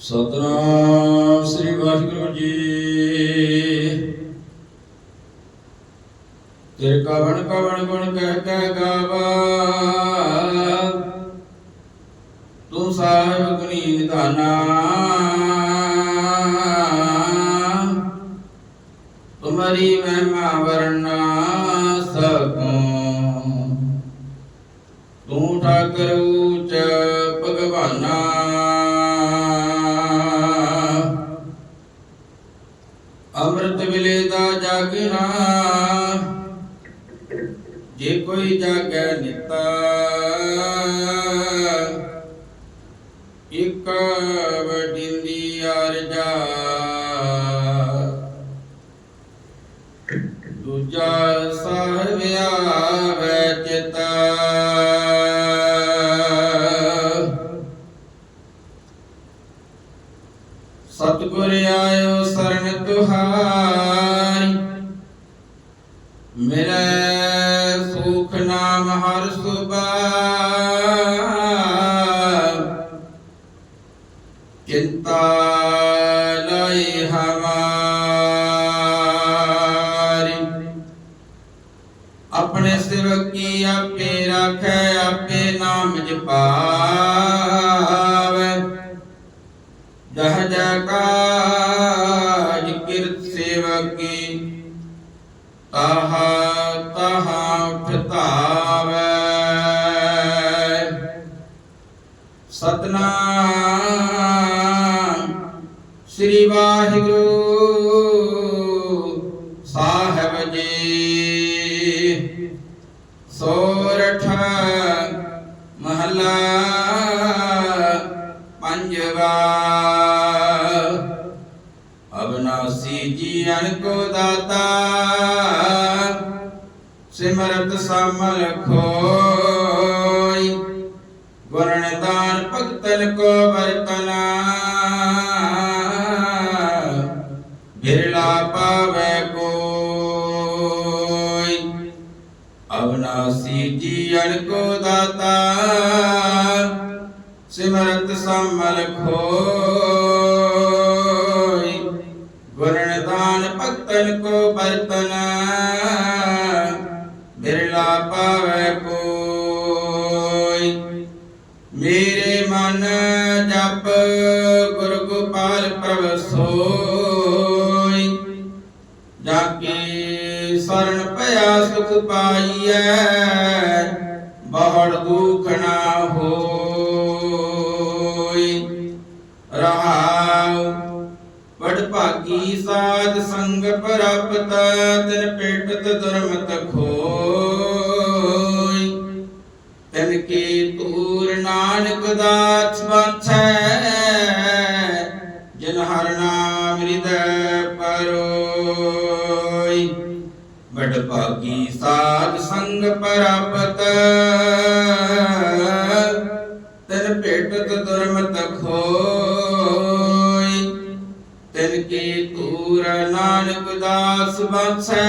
ਸਤਨਾਮ ਸ੍ਰੀ ਵਾਹਿਗੁਰੂ ਜੀ। ਤੇਰੇ ਕਵਣ ਕਵਣ ਗੁਣ ਕਹਿ ਕਹਿ ਗਾਵਾ। ਤੂੰ ਸਾਹਿਬ ਗੁਣੀ ਨਿਧਾਨਾ ਤੁਮਰੀ ਮਹਿਮਾ ਵਰਨਾ। ਜਾਗਣਾ। ਜੇ ਕੋਈ ਜਾਗੈ ਨਿਤਾ ਇਕ ਵਡਿੰਦੀ ਅਰਜਾ ਦੂਜਾ ਸਾਹਿਬਿਆ ਵੈਚਤਾ ਸਤਿਗੁਰ ਆਇਓ ਸਰਨ ਤੁਹਾਰੀ ਮੇਰੇ ਸੁਖ ਨਾਮ ਹਰ ਸੁਭਾ। ਚਿੰਤਾ ਲਈ ਹਮਾਰੀ। ਆਪਣੇ ਸਿਵਕ ਕੀ ਆਪੇ ਰੱਖੈ, ਆਪੇ ਨਾਮ ਜਪਾਵੇ। ਜਹ ਜਹ ਕਿਰਤ ਸੇਵਕੀ, ਤਾਹਾ ਸਤਨਾਮ ਸ੍ਰੀ ਵਾਹਿਗੁਰੂ ਸਾਹਿਬ ਜੀ ਸੋਰਠ ਮਹਲਾ ਪੰਜਵਾ ਅਬਨਾਸੀ ਜੀਵਨ ਕੋ ਦਾਤਾ ਸਿਮਰਤ ਸਮਲ ਖੋਈ ਗੁਰਨ भक्तन को बरतना बिरला पावे कोई अविनाशी जीवन को दाता सिमरत सम्मल खो गुरण दान भक्तन को बरतना बिरला पावे कोई ਮੇਰੇ ਮਨ ਜਪ ਗੁਰ ਗੋਪਾਲ ਪ੍ਰਭ ਸੋਈ। ਜਾ ਕੇ ਸਰਣ ਸੁਖ ਪਾਈਐ, ਬਹੁੜ ਦੁਖ ਨਾ ਹੋਈ। ਰਹਾਉ, ਵਡ ਭਾਗੀ ਸਾਧ ਸੰਗ ਪ੍ਰਾਪਤ, ਤਿਨ ਪੇਟਤ ਦੁਰਮਤ ਖੋਈ ਤਨ ਕੇ ਤੂਰ ਨਾਨਕ ਦਾਸ ਬਾਛੈ ਜਿਨ ਹਰ ਨਾਮ ਹਿਰਦੈ ਪਰੋਈ। ਬੜ ਭਾਗੀ ਸਾਧ ਸੰਗ ਪ੍ਰਾਪਤ। ਤਨ ਭੇਟਤ ਦੁਰਮਤ ਖੋਈ ਤਿਨ ਕੀ ਤੂਰ ਨਾਨਕ ਦਾਸ ਬਾਛੈ